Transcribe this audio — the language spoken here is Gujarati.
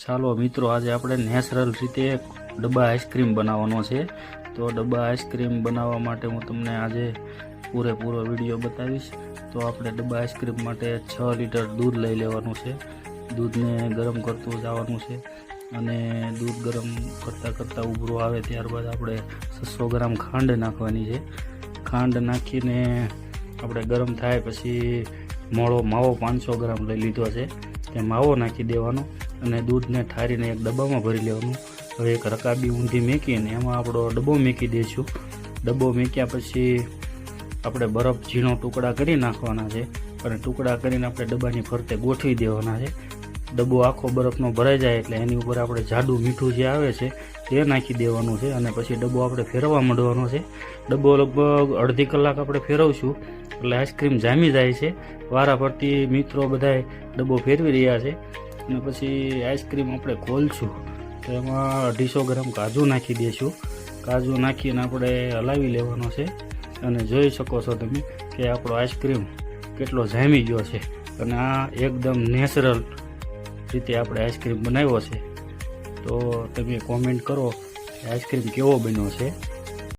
ચાલો મિત્રો, આજે આપણે નેચરલ રીતે ડબ્બા આઈસ્ક્રીમ બનાવવાનો છે. તો ડબ્બા આઈસ્ક્રીમ બનાવવા માટે હું તમને આજે પૂરેપૂરો વીડિયો બતાવીશ. તો આપણે ડબ્બા આઈસ્ક્રીમ માટે છ લીટર દૂધ લઈ લેવાનું છે. દૂધને ગરમ કરતું જવાનું છે અને દૂધ ગરમ કરતાં કરતાં ઉભરો આવે ત્યારબાદ આપણે છસો ગ્રામ ખાંડ નાખવાની છે. ખાંડ નાખીને આપણે ગરમ થાય પછી મોળો માવો પાંચસો ગ્રામ લઈ લીધો છે. તે માવો નાખી દેવાનો અને દૂધને ઠારીને એક ડબ્બામાં ભરી લેવાનું. હવે એક રકાબી ઊંધી મેકીને એમાં આપણો ડબ્બો મેકી દઈશું ડબ્બો મેક્યા પછી આપણે બરફ ઝીણો ટુકડા કરી નાખવાના છે. અને ટુકડા કરીને આપણે ડબ્બાની ફરતે ગોઠવી દેવાના છે. ડબ્બો આખો બરફનો ભરાઈ જાય એટલે એની ઉપર આપણે જાડું મીઠું જે આવે છે તે નાખી દેવાનું છે અને પછી ડબ્બો આપણે ફેરવવા માંડવાનો છે. ડબ્બો લગભગ અડધી કલાક આપણે ફેરવશું એટલે આઈસ્ક્રીમ જામી જાય છે. વારા ફરતી મિત્રો બધાય ડબ્બો ફેરવી રહ્યા છે અને પછી આઈસ્ક્રીમ આપણે ખોલશું. તો એમાં અઢીસો ગ્રામ કાજુ નાખી દઈશું કાજુ નાખીને આપણે હલાવી લેવાનો છે. અને જોઈ શકો છો તમે કે આપણો આઈસ્ક્રીમ કેટલો જામી ગયો છે. અને આ એકદમ નેચરલ રીતે આપણે આઈસ્ક્રીમ બનાવ્યો છે. તો તમે કોમેન્ટ કરો આઈસ્ક્રીમ કેવો બન્યો છે.